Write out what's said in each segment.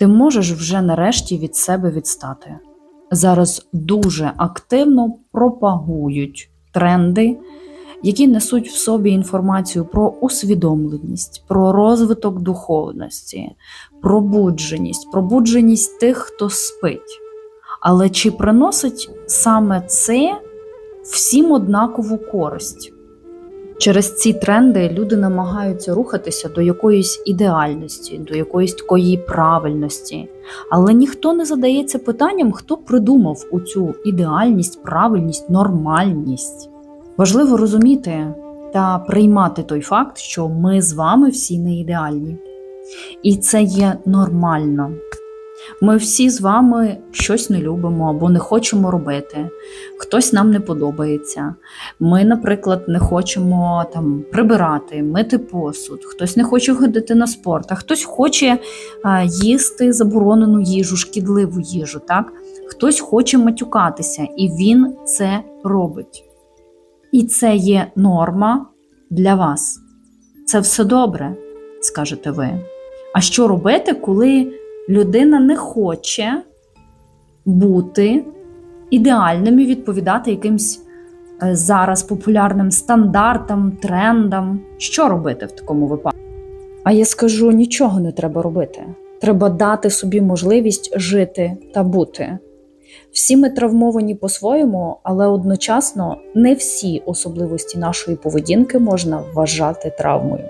ти можеш вже нарешті від себе відстати. Зараз дуже активно пропагують тренди, які несуть в собі інформацію про усвідомленість, про розвиток духовності, пробудженість, пробудженість тих, хто спить. Але чи приносить саме це всім однакову користь? Через ці тренди люди намагаються рухатися до якоїсь ідеальності, до якоїсь такої правильності. Але ніхто не задається питанням, хто придумав у цю ідеальність, правильність, нормальність. Важливо розуміти та приймати той факт, що ми з вами всі не ідеальні. І це є нормально. Ми всі з вами щось не любимо або не хочемо робити. Хтось нам не подобається. Ми, наприклад, не хочемо там прибирати, мити посуд, хтось не хоче ходити на спорт, а хтось хоче а, їсти заборонену їжу, шкідливу їжу. Так? Хтось хоче матюкатися, і він це робить. І це є норма для вас. Це все добре, скажете ви. А що робити, коли людина не хоче бути ідеальним і відповідати якимсь е, зараз популярним стандартам, трендам? Що робити в такому випадку? А я скажу: нічого не треба робити. Треба дати собі можливість жити та бути. Всі ми травмовані по-своєму, але одночасно не всі особливості нашої поведінки можна вважати травмою.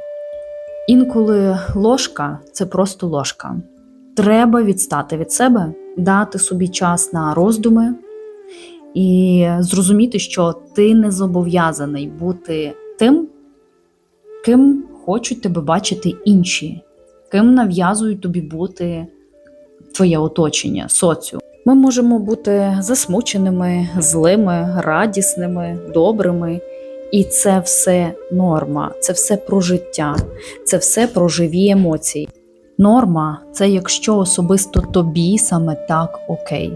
Інколи ложка це просто ложка. Треба відстати від себе, дати собі час на роздуми і зрозуміти, що ти не зобов'язаний бути тим, ким хочуть тебе бачити інші, ким нав'язують тобі бути твоє оточення, соціум. Ми можемо бути засмученими, злими, радісними, добрими. І це все норма, це все про життя, це все про живі емоції. Норма це якщо особисто тобі саме так окей.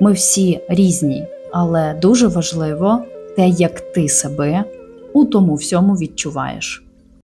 Ми всі різні, але дуже важливо те, як ти себе у тому всьому відчуваєш.